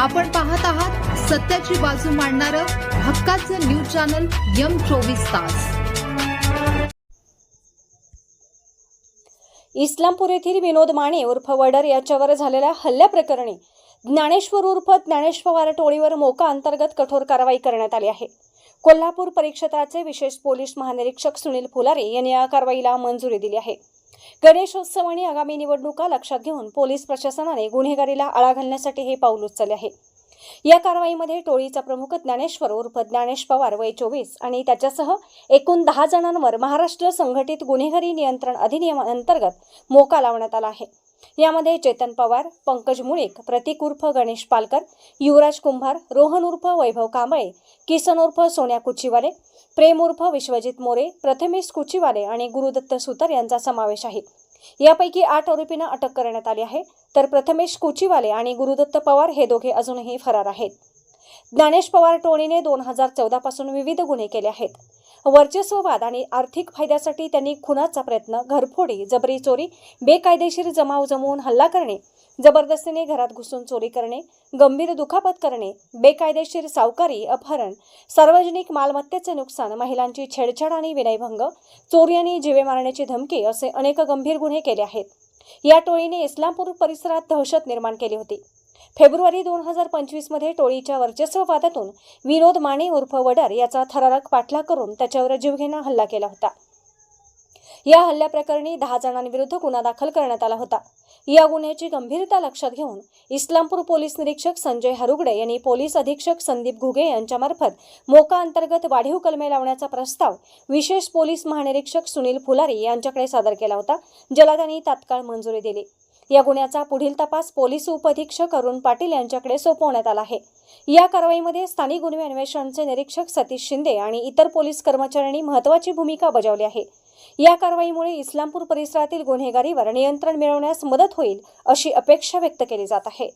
आपण पाहत आहात सत्याची बाजू मांडणारं हक्काचं न्यूज चॅनल यम चोवीस तास. इस्लामपूर येथील विनोद माने उर्फ वडर याच्यावर झालेल्या हल्ल्याप्रकरणी ज्ञानेश्वर उर्फ ज्ञानेश पवार टोळीवर मोका अंतर्गत कठोर कारवाई करण्यात आली आहे. कोल्हापूर परिक्षेत्राचे विशेष पोलीस महानिरीक्षक सुनील फुलारे यांनी या कारवाईला मंजुरी दिली आहे. गणेशोत्सव आणि आगामी निवडणुका लक्षात घेऊन पोलीस प्रशासनाने गुन्हेगारीला आळा घालण्यासाठी हे पाऊल उचलले आहे. या कारवाईमध्ये टोळीचा प्रमुख ज्ञानेश्वर उर्फ ज्ञानेश पवार वय चोवीस आणि त्याच्यासह एकूण दहा जणांवर महाराष्ट्र संघटित गुन्हेगारी नियंत्रण अधिनियमाअंतर्गत मोका लावण्यात आला आहे. यामध्ये चेतन पवार पंकज मुळीक प्रतीक उर्फ गणेश पालकर युवराज कुंभार रोहन उर्फ वैभव कांबळे किसन उर्फ सोन्या कुचीवाले प्रेम उर्फ विश्वजित मोरे प्रथमेश कुचीवाले आणि गुरुदत्त सुतार यांचा समावेश आहे. यापैकी आठ आरोपींना अटक करण्यात आली आहे. तर प्रथमेश कुचीवाले आणि गुरुदत्त पवार हे दोघे अजूनही फरार आहेत. ज्ञानेश पवार टोळीने दोन हजार चौदा पासून विविध गुन्हे केले आहेत. वर्चस्ववाद आणि आर्थिक फायद्यासाठी त्यांनी खुनाचा प्रयत्न घरफोडी जबरी चोरी बेकायदेशीर जमाव जमवून हल्ला करणे जबरदस्तीने घरात घुसून चोरी करणे गंभीर दुखापत करणे बेकायदेशीर सावकारी अपहरण सार्वजनिक मालमत्तेचे नुकसान महिलांची छेडछाड आणि विनयभंग चोरी आणि जीवे मारण्याची धमकी असे अनेक गंभीर गुन्हे केले आहेत. या टोळीने इस्लामपूर परिसरात दहशत निर्माण केली होती. फेब्रुवारी दोन हजार पंचवीसमध्ये टोळीच्या वर्चस्ववादातून विनोद माने उर्फ वडर याचा थरारक पाठलाग करून त्याच्यावर जीवघेणा हल्ला केला होता. या हल्ल्याप्रकरणी दहा जणांविरुद्ध गुन्हा दाखल करण्यात आला होता. या गुन्ह्याची गंभीरता लक्षात घेऊन इस्लामपूर पोलीस निरीक्षक संजय हरुगडे यांनी पोलीस अधीक्षक संदीप घुगे यांच्यामार्फत मोका अंतर्गत वाढीव कलमे लावण्याचा प्रस्ताव विशेष पोलीस महानिरीक्षक सुनील फुलारी यांच्याकडे सादर केला होता ज्याला त्यांनी तात्काळ मंजुरी दिली. या गुन्ह्याचा पुढील तपास पोलीस उपअधीक्षक अरुण पाटील यांच्याकडे सोपवण्यात आला आहे. या कारवाईमध्ये स्थानिक गुन्हे अन्वेषणचे निरीक्षक सतीश शिंदे आणि इतर पोलीस कर्मचाऱ्यांनी महत्वाची भूमिका बजावली आहे. या कारवाईमुळे इस्लामपूर परिसरातील गुन्हेगारीवर नियंत्रण मिळवण्यास मदत होईल अशी अपेक्षा व्यक्त केली जात आहे.